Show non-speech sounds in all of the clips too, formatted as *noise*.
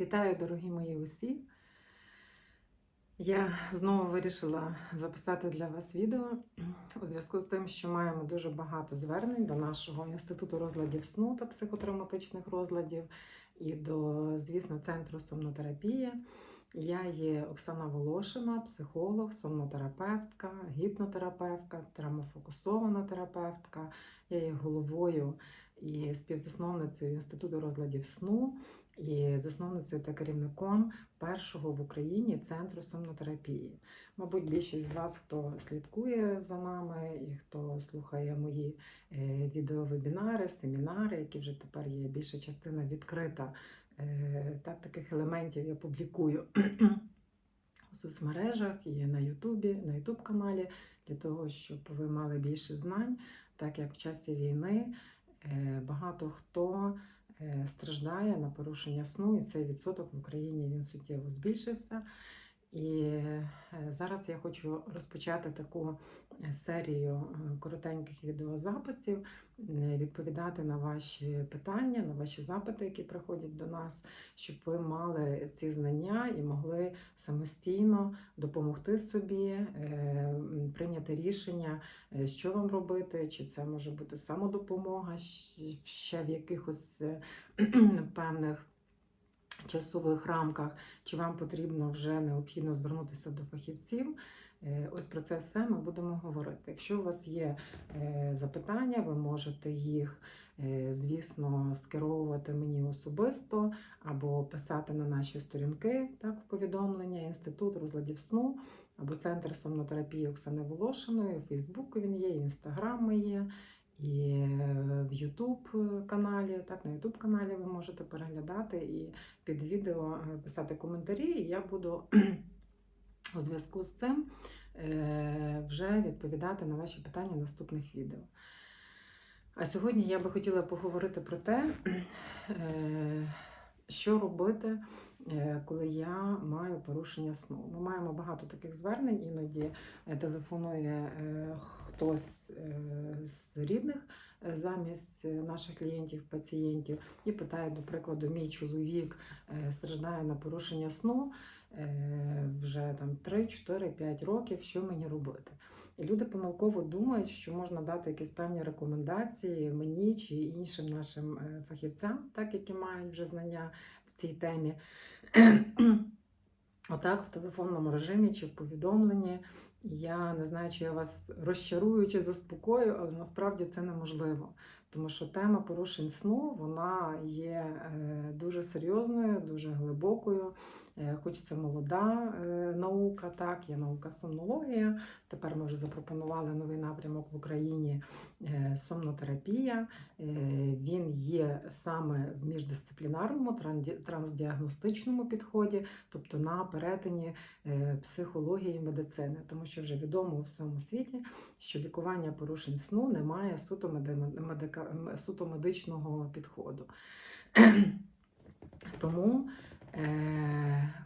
Вітаю, дорогі мої усі! Я знову вирішила записати для вас відео у зв'язку з тим, що маємо дуже багато звернень до нашого інституту розладів сну та психотравматичних розладів і до, звісно, центру сомнотерапії. Я є Оксана Волошина, психолог, сомнотерапевтка, гіпнотерапевтка, травмофокусована терапевтка. Я є головою і співзасновницею інституту розладів сну і засновницею та керівником першого в Україні центру сомнотерапії. Мабуть, більшість з вас, хто слідкує за нами і хто слухає мої е, відеовебінари, семінари, які вже тепер є більша частина відкрита. е, Так, таких елементів я публікую у соцмережах і на Ютубі, на Ютуб каналі для того, щоб ви мали більше знань, так як в часі війни е, багато хто страждає на порушення сну, і цей відсоток в Україні він суттєво збільшився. І е, зараз я хочу розпочати таку е, серію е, коротеньких відеозаписів, відповідати на ваші питання, на ваші запити, які приходять до нас, щоб ви мали ці знання і могли самостійно допомогти собі, прийняти рішення, що вам робити, чи це може бути самодопомога ще в якихось *clears throat* певних часових рамках, чи вам потрібно вже необхідно звернутися до фахівців. Е, Ось про це все ми будемо говорити. Якщо у вас є е, запитання, ви можете їх, е, звісно, скеровувати мені особисто або писати на наші сторінки так, в повідомлення Інститут розладів сну або Центр сомнотерапії Оксани Волошиної. У Фейсбуку він є, Інстаграм є. І е, в Ютуб каналі, так, на Ютуб каналі ви можете переглядати і під відео е, писати коментарі, і я буду *clears throat* у зв'язку з цим е, вже відповідати на ваші питання в наступних відео. А сьогодні я би хотіла поговорити про те, *clears throat* е, що робити, е, коли я маю порушення сну. Ми маємо багато таких звернень, іноді е, телефонує е, хтось е, з рідних е, замість е, наших клієнтів, пацієнтів, і питає, до прикладу, мій чоловік страждає на порушення сну вже там 3, 4, 5 років, що мені робити. І люди помилково думають, що можна дати якісь певні рекомендації мені чи іншим нашим фахівцям, так які мають вже знання в цій темі. *clears throat* Отак, в телефонному режимі чи в повідомленні. Я не знаю, чи я вас розчарую чи заспокою, але насправді це неможливо. Тому що тема порушень сну вона є е, дуже серйозною, дуже глибокою. Е, Хоч це молода е, наука, так, є наука сомнологія. Тепер ми вже запропонували новий напрямок в Україні е, сомнотерапія. Він є саме в міждисциплінарному трансдіагностичному підході, тобто на перетині психології і медицини, тому що вже відомо у всьому світі, що лікування порушень сну не має суто, медика- суто медичного підходу. *clears throat* Тому,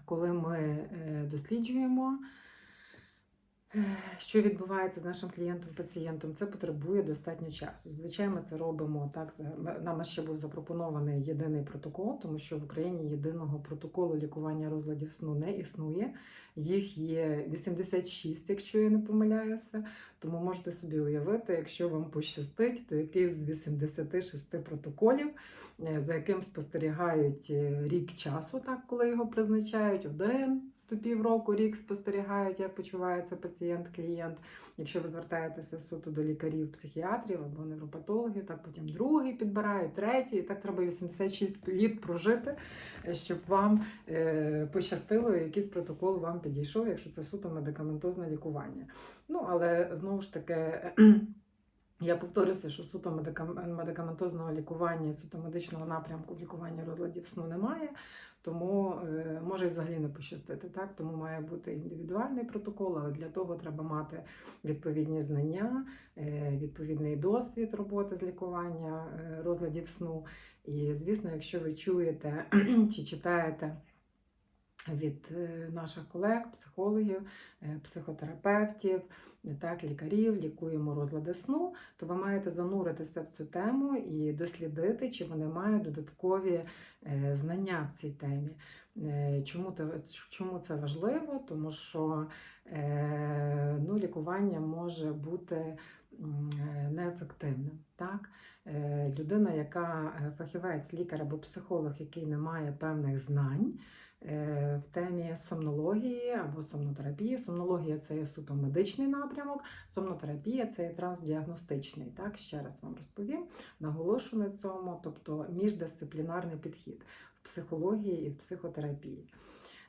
коли ми е, досліджуємо, е, що відбувається з нашим клієнтом-пацієнтом, це потребує достатньо часу. Звичайно, це робимо так. Нам ще був запропонований єдиний протокол, тому що в Україні єдиного протоколу лікування розладів сну не існує. Їх є 86, якщо я не помиляюся. Тому можете собі уявити, якщо вам пощастить, то якийсь з 86 протоколів, е, за яким спостерігають е, рік часу, так коли його призначають, один то півроку, рік спостерігають, як почувається пацієнт, клієнт. Якщо ви звертаєтеся суто до лікарів, психіатрів або невропатологів, так потім другий підбирають, третій, і так треба 86 літ прожити, е, щоб вам е, пощастило, якийсь протокол вам підійшов, якщо це суто медикаментозне лікування. Ну, але знову ж таки. Я повторюся, що суто медикам- медикаментозного лікування, суто медичного напрямку в лікуванні розладів сну немає, тому е, може і взагалі не пощастити. Так? Тому має бути індивідуальний протокол, але для того треба мати відповідні знання, е, відповідний досвід роботи з лікування е, розладів сну. І, звісно, якщо ви чуєте *clears throat* чи читаєте від е, наших колег, психологів, е, психотерапевтів, так, лікарів, лікуємо розлади сну, то ви маєте зануритися в цю тему і дослідити, чи вони мають додаткові е, знання в цій темі. Чому це важливо? Тому що ну, лікування може бути неефективним. Так? Людина, яка фахівець, лікар або психолог, який не має певних знань в темі сомнології або сомнотерапії. Сомнологія це є суто медичний напрямок, сомнотерапія це є трансдіагностичний. Так, ще раз вам розповім, наголошу на цьому, тобто міждисциплінарний підхід в психології і в психотерапії.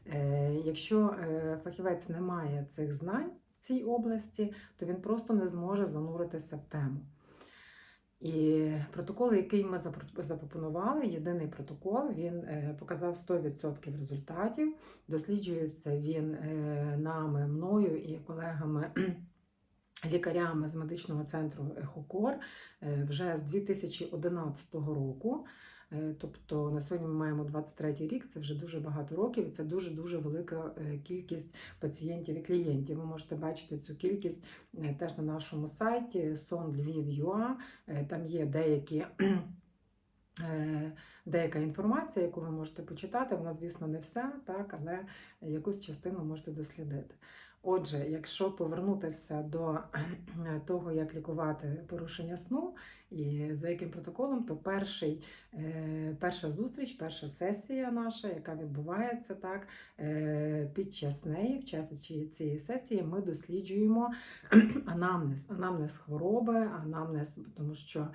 Е, Якщо е, фахівець не має цих знань в цій області, то він просто не зможе зануритися в тему. І протокол, який ми запро- запропонували, єдиний протокол, він е, показав 100% результатів. Досліджується він е, нами, мною і колегами. *clears throat* Лікарями з медичного центру Ехокор е, вже з 2011 року. Е, Тобто на сьогодні ми маємо 23 рік, це вже дуже багато років, і це дуже-дуже велика е, кількість пацієнтів і клієнтів. Ви можете бачити цю кількість е, теж на нашому сайті Сон Львів.ua. Е, Там є деякі. *clears throat* Деяка інформація, яку ви можете почитати, вона, звісно, не вся, так, але якусь частину можете дослідити. Отже, якщо повернутися до *clears throat* того, як лікувати порушення сну і за яким протоколом, то перший, е, перша зустріч, перша сесія наша, яка відбувається так, е, під час неї, в часі цієї сесії, ми досліджуємо *clears throat* анамнез, анамнез хвороби, анамнез, тому що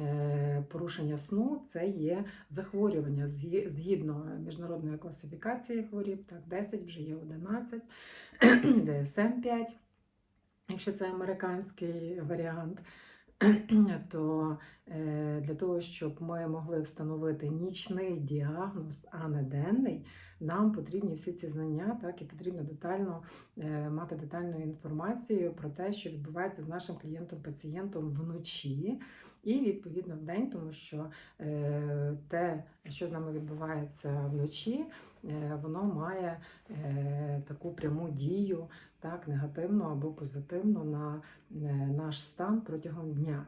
е, порушення сну це є захворювання згідно міжнародної класифікації хворіб, так, 10 вже є 11, DSM-5, *clears throat* якщо це американський варіант. *clears throat* То е, для того, щоб ми могли встановити нічний діагноз, а не денний, нам потрібні всі ці знання, так і потрібно детально е, мати детальну інформацію про те, що відбувається з нашим клієнтом-пацієнтом вночі, і відповідно в день, тому що е, те, що з нами відбувається вночі, е, воно має е, таку пряму дію, так, негативну або позитивну на наш стан протягом дня.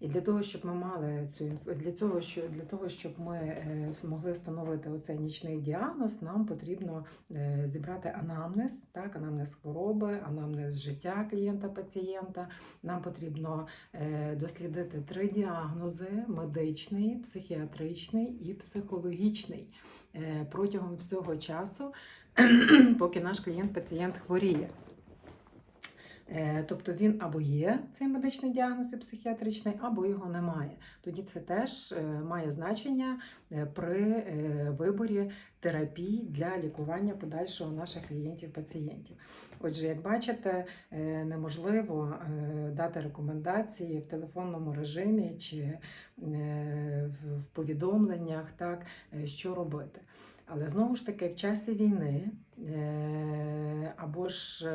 І для того, щоб ми мали цю інф- для цього, що для того, щоб ми е, могли встановити оцей нічний діагноз, нам потрібно е, зібрати анамнез, так, анамнез хвороби, анамнез життя клієнта-пацієнта. Нам потрібно е, дослідити три діагнози: медичний, психіатричний і психологічний протягом всього часу, *clears throat* поки наш клієнт-пацієнт хворіє. Е, Тобто він або є цей медичний діагноз і психіатричний, або його немає. Тоді це теж е, має значення е, при виборі терапій для лікування подальшого наших клієнтів-пацієнтів. Отже, як бачите, неможливо дати рекомендації в телефонному режимі чи в- повідомленнях, так, що робити. Але знову ж таки, в часі війни, е, або ж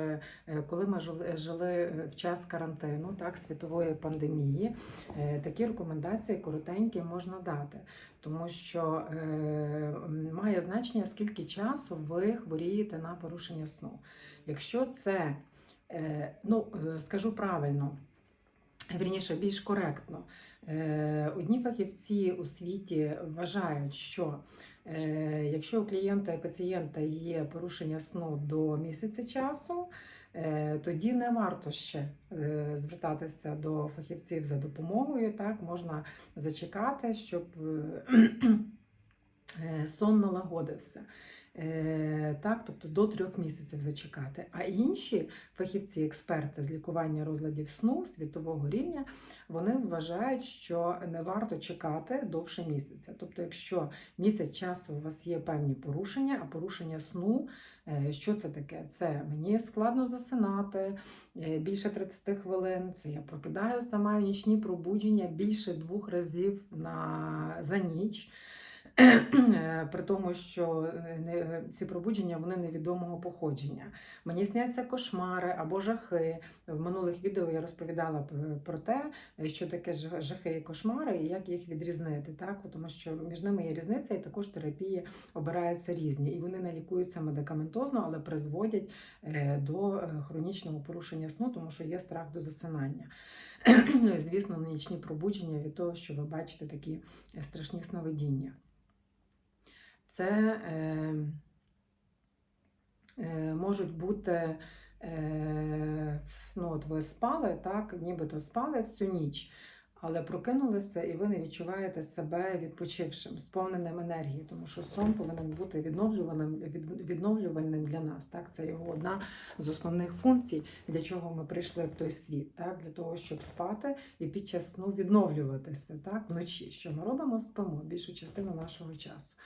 е, коли ми жили, в час карантину, так, світової пандемії, е, такі рекомендації коротенькі можна дати, тому що має значення, скільки часу ви хворієте на порушення сну. Якщо це, ну, скажу правильно, Вірніше, більш коректно. Одні фахівці у світі вважають, що якщо у клієнта і пацієнта є порушення сну до місяця часу, е, тоді не варто ще е, звертатися до фахівців за допомогою. Так, можна зачекати, щоб е, *clears throat* е, сон налагодився. Е, Так, тобто до трьох місяців зачекати. А інші фахівці, експерти з лікування розладів сну світового рівня, вони вважають, що не варто чекати довше місяця. Тобто, якщо місяць часу у вас є певні порушення, а порушення сну, е, що це таке? Це мені складно засинати е, більше 30 хвилин. Це я прокидаюся, маю нічні пробудження більше двох разів на, за ніч. Е, При тому, що е, не- ці пробудження вони невідомого походження. Мені сняться кошмари або жахи. В минулих відео я розповідала про те, що таке жахи і кошмари, і як їх відрізнити. Так? Тому що між ними є різниця, і також терапії обираються різні. І вони не лікуються медикаментозно, але призводять е, до е, хронічного порушення сну, тому що є страх до засинання. *clears throat* Ну і звісно, нічні пробудження від того, що ви бачите такі е, страшні сновидіння. Це е, е, можуть бути, е, ну от ви спали, так, нібито спали всю ніч, але прокинулися і ви не відчуваєте себе відпочившим, сповненим енергії, тому що сон повинен бути відновлюваним, від- відновлювальним для нас. Так? Це його одна з основних функцій, для чого ми прийшли в той світ, так? для того, щоб спати і під час сну відновлюватися так? вночі. Що ми робимо? Спимо більшу частину нашого часу.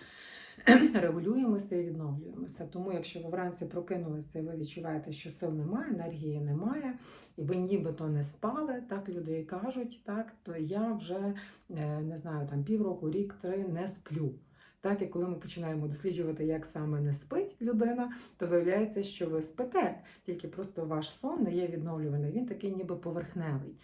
*clears throat* Регулюємося і відновлюємося. Тому, якщо ви вранці прокинулися і ви відчуваєте, що сил немає, енергії немає, і ви нібито не спали, так люди і кажуть, так, то я вже е, не знаю, там півроку, рік, три не сплю. Так, і коли ми починаємо досліджувати, як саме не спить людина, то виявляється, що ви спите, тільки просто ваш сон не є відновлюваний, він такий ніби поверхневий.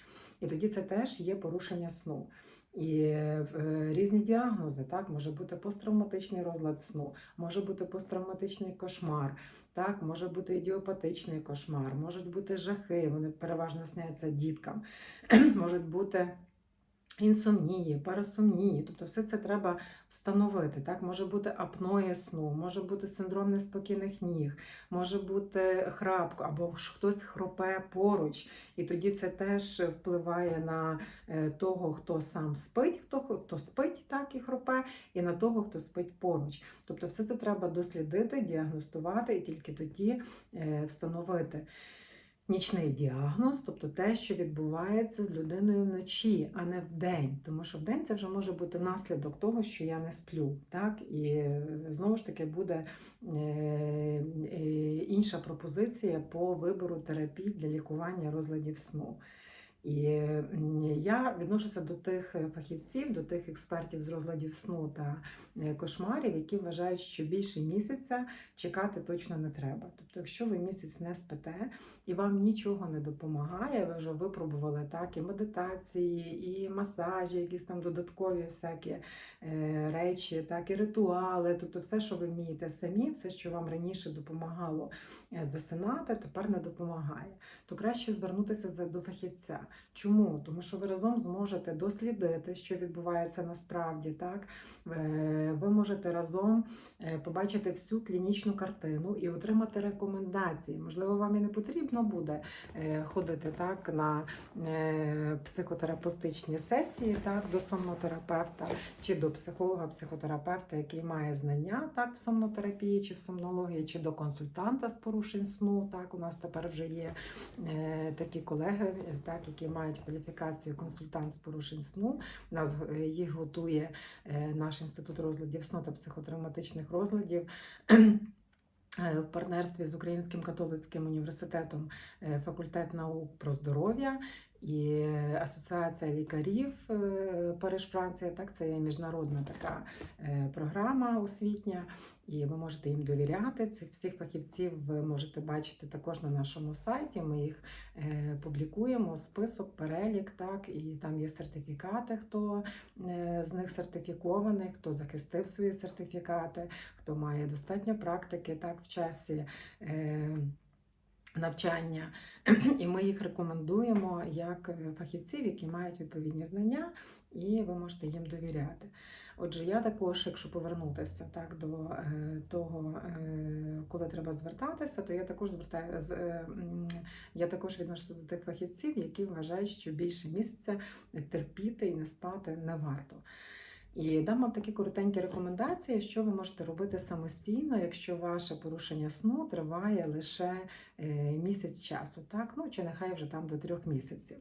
І тоді це теж є порушення сну. І е, різні діагнози, так, може бути посттравматичний розлад сну, може бути посттравматичний кошмар, так, може бути ідіопатичний кошмар, можуть бути жахи, вони переважно сняться діткам, *clears throat* можуть бути інсомнії, парасомнії, тобто все це треба встановити. Так? Може бути апноє сну, може бути синдром неспокійних ніг, може бути храпко, або хтось хропе поруч, і тоді це теж впливає на е, того, хто сам спить, хто, хто спить так і хропе, і на того, хто спить поруч. Тобто все це треба дослідити, діагностувати і тільки тоді е, встановити. Нічний діагноз, тобто те, що відбувається з людиною вночі, а не вдень. Тому що вдень це вже може бути наслідок того, що я не сплю. Так? І е, знову ж таки буде е, е, інша пропозиція по вибору терапій для лікування розладів сну. І я відношуся до тих е, фахівців, до тих експертів з розладів сну та е, кошмарів, які вважають, що більше місяця чекати точно не треба. Тобто, якщо ви місяць не спите і вам нічого не допомагає, ви вже випробували так і медитації, і масажі, якісь там додаткові всякі е, речі, так і ритуали, тобто все, що ви вмієте самі, все, що вам раніше допомагало засинати, тепер не допомагає. То краще звернутися до фахівця. Чому? Тому що ви разом зможете дослідити, що відбувається насправді. Так? Е, Ви можете разом е, побачити всю клінічну картину і отримати рекомендації. Можливо, вам і не потрібно буде е, ходити так, на психотерапевтичні сесії так, до сомнотерапевта чи до психолога-психотерапевта, який має знання так, в сомнотерапії чи в сомнології, чи до консультанта з порушень сну. Так, у нас тепер вже є такі колеги, так, які мають кваліфікацію консультант з порушень сну. Нас е, їх готує е, наш інститут розладів сну та психотравматичних розладів. *clears throat* е, В партнерстві з Українським католицьким університетом факультет наук про здоров'я і Асоціація лікарів е, Париж Франція. Так, це є міжнародна така е, програма освітня, і ви можете їм довіряти. Цих всіх фахівців ви можете бачити також на нашому сайті. Ми їх е, публікуємо, список, перелік, так, і там є сертифікати, хто з них сертифікований, хто захистив свої сертифікати, хто має достатньо практики так, в часі. Навчання, *clears throat* і ми їх рекомендуємо як е, фахівців, які мають відповідні знання, і ви можете їм довіряти. Отже, я також, якщо повернутися так до е, того, е, коли треба звертатися, то я також звертаю я також відношуся до тих фахівців, які вважають, що більше місяця терпіти і не спати не варто. І дам вам такі коротенькі рекомендації, що ви можете робити самостійно, якщо ваше порушення сну триває лише е, місяць часу, так? Ну чи нехай вже там до трьох місяців.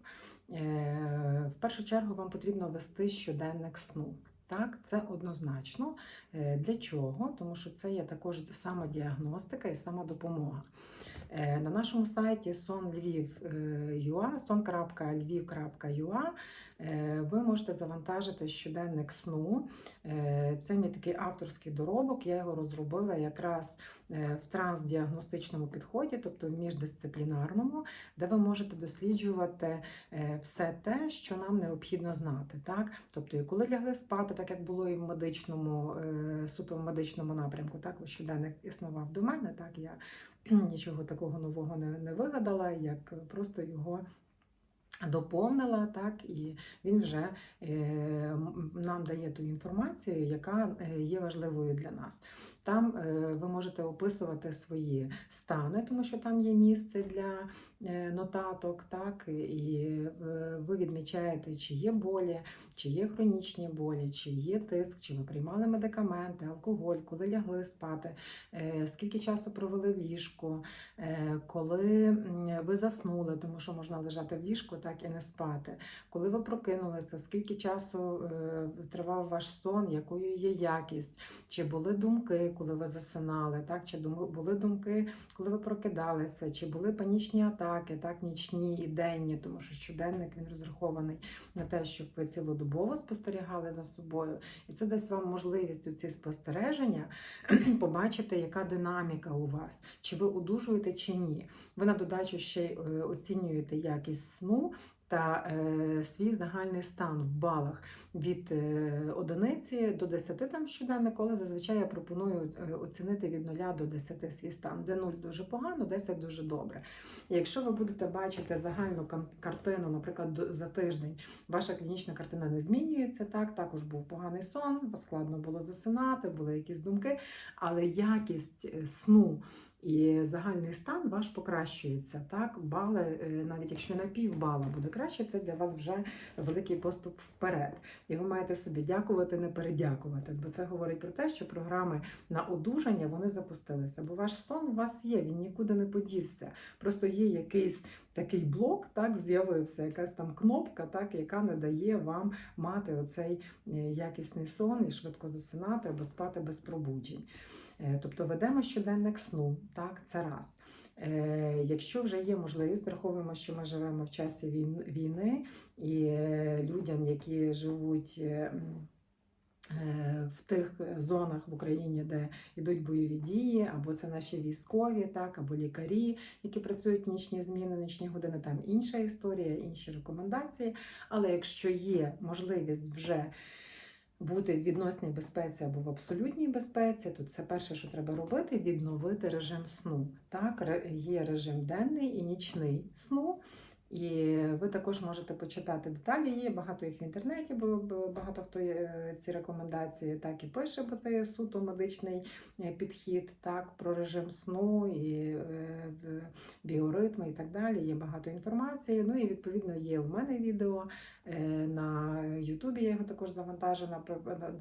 Е, В першу чергу вам потрібно вести щоденник сну. Так, це однозначно. Е, Для чого? Тому що це є також самодіагностика і самодопомога. На нашому сайті sonlviv.ua, son.lviv.ua ви можете завантажити щоденник сну. Е, Це мій такий авторський доробок. Я його розробила якраз е, в трансдіагностичному підході, тобто в міждисциплінарному, де ви можете досліджувати е, все те, що нам необхідно знати. Так? Тобто, і коли лягли спати, так як було і в медичному, е, суто в медичному напрямку, так щоденник існував до мене, так я *clears throat* нічого такого нового не, не вигадала, як просто його. Доповнила так, і він вже е, нам дає ту інформацію, яка е, є важливою для нас. Там е, ви можете описувати свої стани, тому що там є місце для нотаток, так, і ви відмічаєте, чи є болі, чи є хронічні болі, чи є тиск, чи ви приймали медикаменти, алкоголь, коли лягли спати, скільки часу провели в ліжку, коли ви заснули, тому що можна лежати в ліжку, так і не спати. Коли ви прокинулися, скільки часу е, тривав ваш сон, якою є якість, чи були думки, коли ви засинали, так, чи були думки, коли ви прокидалися, чи були панічні атаки, так, нічні і денні, тому що щоденник він розрахований на те, щоб ви цілодобово спостерігали за собою. І це дасть вам можливість у ці спостереження *clears throat* побачити, яка динаміка у вас, чи ви одужуєте, чи ні. Ви на додачу ще й е, оцінюєте якість сну. Та е, свій загальний стан в балах від е, одиниці до 10 там щоденник, але зазвичай я пропоную е, оцінити від 0 до 10 свій стан, де 0 дуже погано, 10 дуже добре. Якщо ви будете бачити загальну картину, наприклад, за тиждень, ваша клінічна картина не змінюється, так, також був поганий сон, складно було засинати, були якісь думки, але якість е, сну. І загальний стан ваш покращується. Так, бали, е, навіть якщо на пів бала буде краще, це для вас вже великий поступ вперед. І ви маєте собі дякувати, не передякувати. Бо це говорить про те, що програми на одужання вони запустилися. Бо ваш сон у вас є, він нікуди не подівся. Просто є якийсь такий блок, так з'явився, якась там кнопка, так, яка не дає вам мати оцей е, якісний сон і швидко засинати або спати без пробуджень. Е, Тобто ведемо щоденник сну, так, це раз. Е, Якщо вже є можливість, враховуємо, що ми живемо в часі війни, і е, людям, які живуть в тих зонах в Україні, де йдуть бойові дії, або це наші військові, так, або лікарі, які працюють нічні зміни, нічні години, там інша історія, інші рекомендації. Але якщо є можливість вже бути в відносній безпеці або в абсолютній безпеці, то це перше, що треба робити, відновити режим сну. Так, є режим денний і нічний сну. І ви також можете почитати деталі. Є багато їх в інтернеті, бо багато хто е, ці рекомендації так і пише, бо це є суто медичний е, підхід, так про режим сну і е, біоритми і так далі. Є багато інформації. Ну і відповідно є в мене відео на Ютубі. Я його також завантажена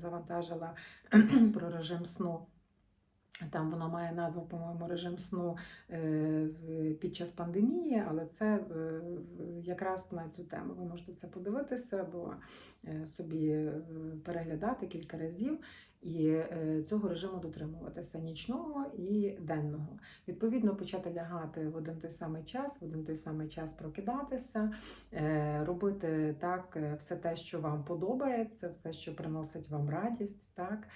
завантажила *clears throat* про режим сну. Там воно має назву, по-моєму, режим сну е, під час пандемії, але це е, якраз на цю тему. Ви можете це подивитися або е, собі переглядати кілька разів і е, цього режиму дотримуватися нічного і денного. Відповідно, почати лягати в один той самий час, в один той самий час прокидатися, е, робити так е, все те, що вам подобається, все, що приносить вам радість, так.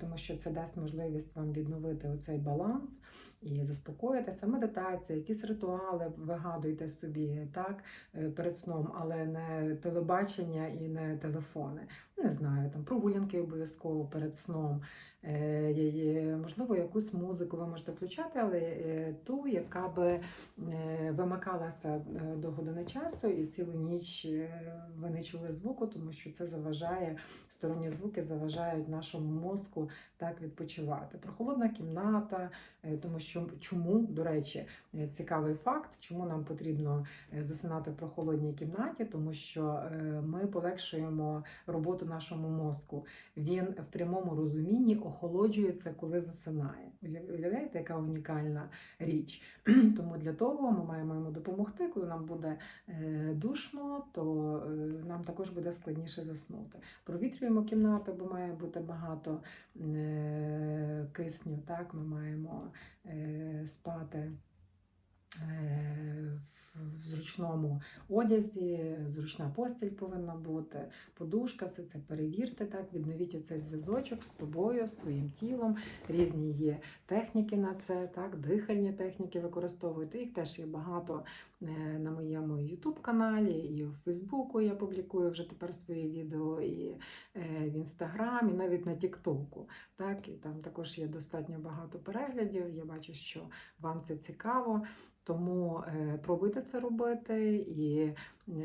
Тому що це дасть можливість вам відновити оцей баланс і заспокоїтися. Медитація, якісь ритуали вигадуйте собі так перед сном, але не телебачення і не телефони. Не знаю, там прогулянки обов'язково перед сном. Е, Можливо, якусь музику ви можете включати, але е, ту, яка би е, вимикалася до години часу, і цілу ніч ви не чули звуку, тому що це заважає сторонні звуки заважають нашому мозку так відпочивати. Прохолодна кімната, тому що чому, до речі, цікавий факт, чому нам потрібно засинати в прохолодній кімнаті, тому що ми полегшуємо роботу нашому мозку. Він в прямому розумінні охолоджується, коли засинає. Уяв- Уявляєте, яка унікальна річ? *clears throat* Тому для того ми маємо йому допомогти. Коли нам буде е, душно, то е, нам також буде складніше заснути. Провітрюємо кімнату, бо має бути багато е, кисню. Так, ми маємо спати е, в зручному одязі, зручна постіль повинна бути, подушка, все це перевірте, так, відновіть оцей зв'язочок з собою, з своїм тілом. Різні є техніки на це, так, дихальні техніки використовуйте. Їх теж є багато на моєму YouTube каналі, і в Фейсбуку я публікую вже тепер свої відео, і в в Інстаграмі, навіть на Тіктоку. Так, і там також є достатньо багато переглядів. Я бачу, що вам це цікаво. Тому е, пробуйте це робити. І е,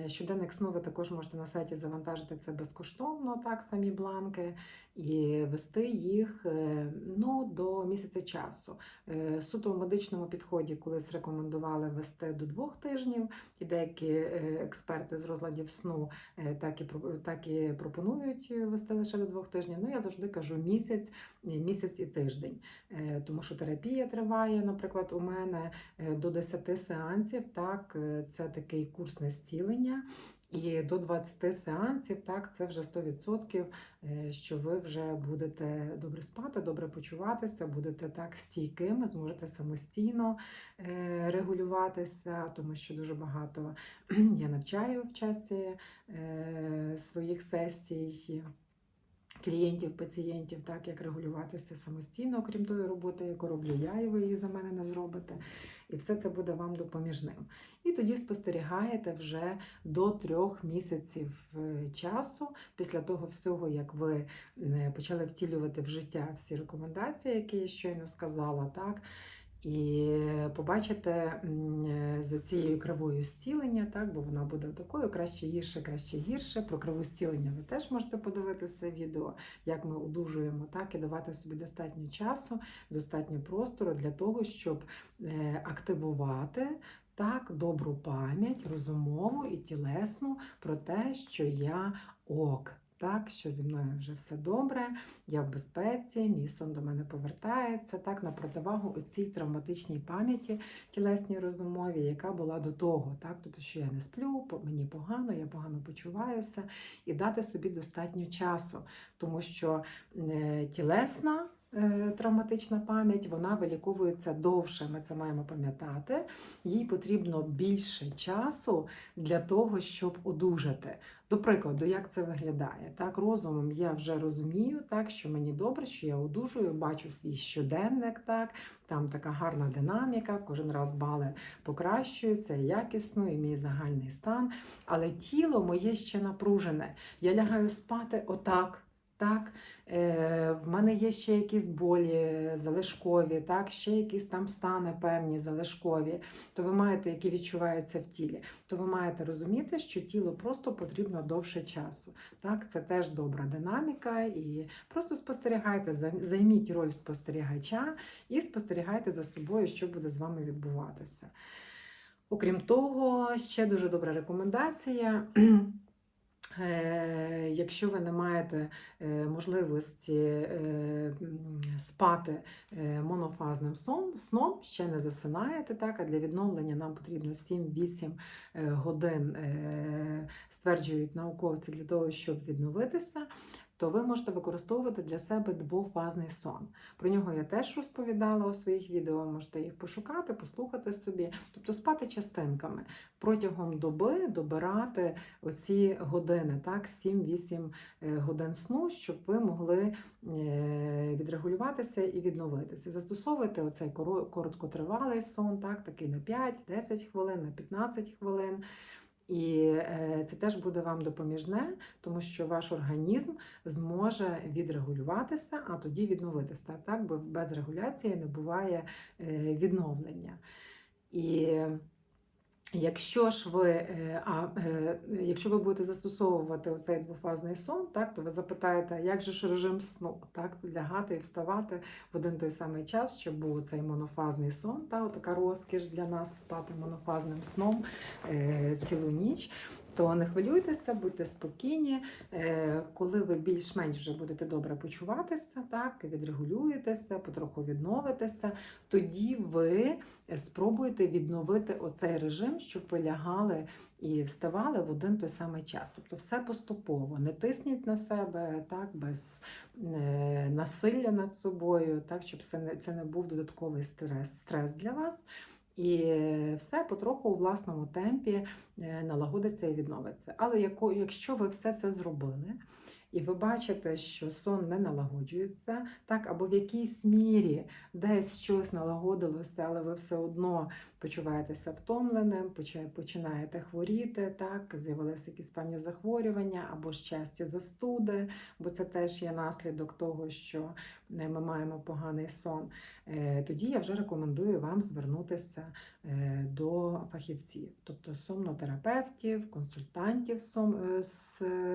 щоденник сну ви також можете на сайті завантажити це безкоштовно, так, самі бланки, і вести їх е, ну, до місяця часу. Е, Суто в медичному підході колись рекомендували вести до двох тижнів, і деякі е, експерти з розладів сну е, так і, так і пропонують вести лише до двох тижнів. Ну, я завжди кажу місяць, е, місяць і тиждень, Е, тому що терапія триває, наприклад, у мене е, до 10 сеансів. Так, е, це такий курс на зцілення. І до 20 сеансів, так, це вже 100%, е, що ви вже будете добре спати, добре почуватися, будете так стійкими, зможете самостійно е, регулюватися, тому що дуже багато я навчаю в часі е, своїх сесій клієнтів, пацієнтів, так як регулюватися самостійно, окрім тої роботи, яку роблю я, і ви її за мене не зробите. І все це буде вам допоміжним. І тоді спостерігаєте вже до трьох місяців е, часу після того всього, як ви е, почали втілювати в життя всі рекомендації, які я щойно сказала, так. І побачите е, за цією кривою зцілення, так, бо вона буде такою краще гірше, краще гірше. Про криву зцілення ви теж можете подивитися відео, як ми одужуємо, так, і давати собі достатньо часу, достатньо простору для того, щоб е, активувати так добру пам'ять, розумову і тілесну про те, що я ок. Так, що зі мною вже все добре, я в безпеці, мій сон до мене повертається, так, на противагу у цій травматичній пам'яті тілесній розумові, яка була до того, так, тобто, що я не сплю, мені погано, я погано почуваюся, і дати собі достатньо часу, тому що е, тілесна. Е, Травматична пам'ять вона виліковується довше. Ми це маємо пам'ятати. Їй потрібно більше часу для того, щоб одужати. До прикладу, як це виглядає? Так, розумом я вже розумію, так, що мені добре, що я одужую, бачу свій щоденник, так, там така гарна динаміка, кожен раз бали покращуються, якісно, і мій загальний стан. Але тіло моє ще напружене. Я лягаю спати отак. Так, е, в мене є ще якісь болі залишкові, так, ще якісь там стани певні залишкові, то ви маєте, які відчуваються в тілі то ви маєте розуміти, що тілу просто потрібно довше часу. Так, це теж добра динаміка, і просто спостерігайте, займіть роль спостерігача і спостерігайте за собою, що буде з вами відбуватися. Окрім того, ще дуже добра рекомендація. Е, Якщо ви не маєте е, можливості е, спати монофазним сном, ще не засинаєте, так, а для відновлення нам потрібно 7-8 е, годин, стверджують науковці, для того, щоб відновитися, то ви можете використовувати для себе двофазний сон. Про нього я теж розповідала у своїх відео, можете їх пошукати, послухати собі, тобто спати частинками. Протягом доби добирати оці години, так, 7-8 е, годин сну, щоб ви могли е, відрегулюватися і відновитися. Застосовуйте оцей короткотривалий сон, так, такий на 5-10 хвилин, на 15 хвилин. І е, це теж буде вам допоміжне, тому що ваш організм зможе відрегулюватися, а тоді відновитися. Так, бо без регуляції не буває е, відновлення. І Якщо ж ви, е, а, е, якщо ви будете застосовувати цей двофазний сон, так, то ви запитаєте, як же ж режим сну, так, лягати і вставати в один той самий час, щоб був цей монофазний сон, та, така розкіш для нас спати монофазним сном е, цілу ніч. То не хвилюйтеся, будьте спокійні. Е, Коли ви більш-менш вже будете добре почуватися, так, відрегулюєтеся, потроху відновитеся, тоді ви спробуйте відновити оцей режим, щоб ви лягали і вставали в один той самий час. Тобто все поступово. Не тисніть на себе так, без е, насилля над собою, так, щоб це не, був додатковий стрес для вас. І е, все потроху у власному темпі е, налагодиться і відновиться. Але якщо ви все це зробили, і ви бачите, що сон не налагоджується, так, або в якійсь мірі десь щось налагодилося, але ви все одно почуваєтеся втомленим, починаєте хворіти, так, з'явилися якісь певні захворювання або щастя застуди, бо це теж є наслідок того, що е, ми маємо поганий сон. Е, Тоді я вже рекомендую вам звернутися е, до фахівців, тобто сомнотерапевтів, консультантів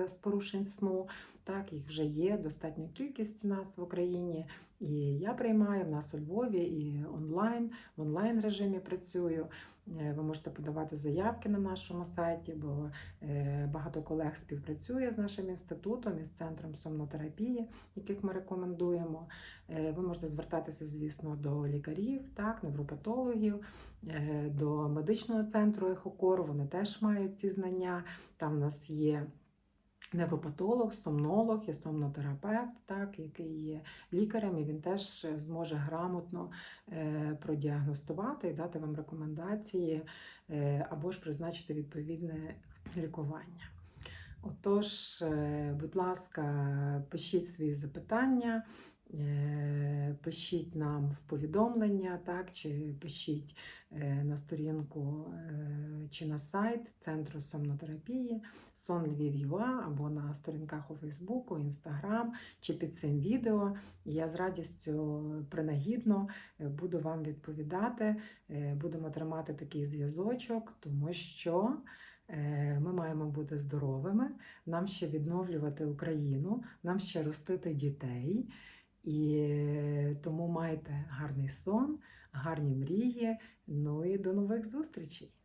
з порушень сну. Так, їх вже є достатня кількість у нас в Україні. І я приймаю в нас у Львові і онлайн, в онлайн режимі працюю. Е, Ви можете подавати заявки на нашому сайті, бо е, багато колег співпрацює з нашим інститутом і з центром сомнотерапії, яких ми рекомендуємо. Е, Ви можете звертатися, звісно, до лікарів, так, невропатологів, до медичного центру Ехокор. Вони теж мають ці знання. Там в нас є. Невропатолог, сомнолог є сомнотерапевт, так, який є лікарем, і він теж зможе грамотно е, продіагностувати і дати вам рекомендації е, або ж призначити відповідне лікування. Отож, е, будь ласка, пишіть свої запитання, е, пишіть нам в повідомлення, так, чи пишіть е, на сторінку е, чи на сайт Центру сомнотерапії Сон Львів.ua або на сторінках у Фейсбуку, Інстаграм чи під цим відео. Я з радістю принагідно е, буду вам відповідати. Е, Будемо тримати такий зв'язочок, тому що е, ми маємо бути здоровими, нам ще відновлювати Україну, нам ще ростити дітей. І тому майте гарний сон, гарні мрії. Ну і до нових зустрічей!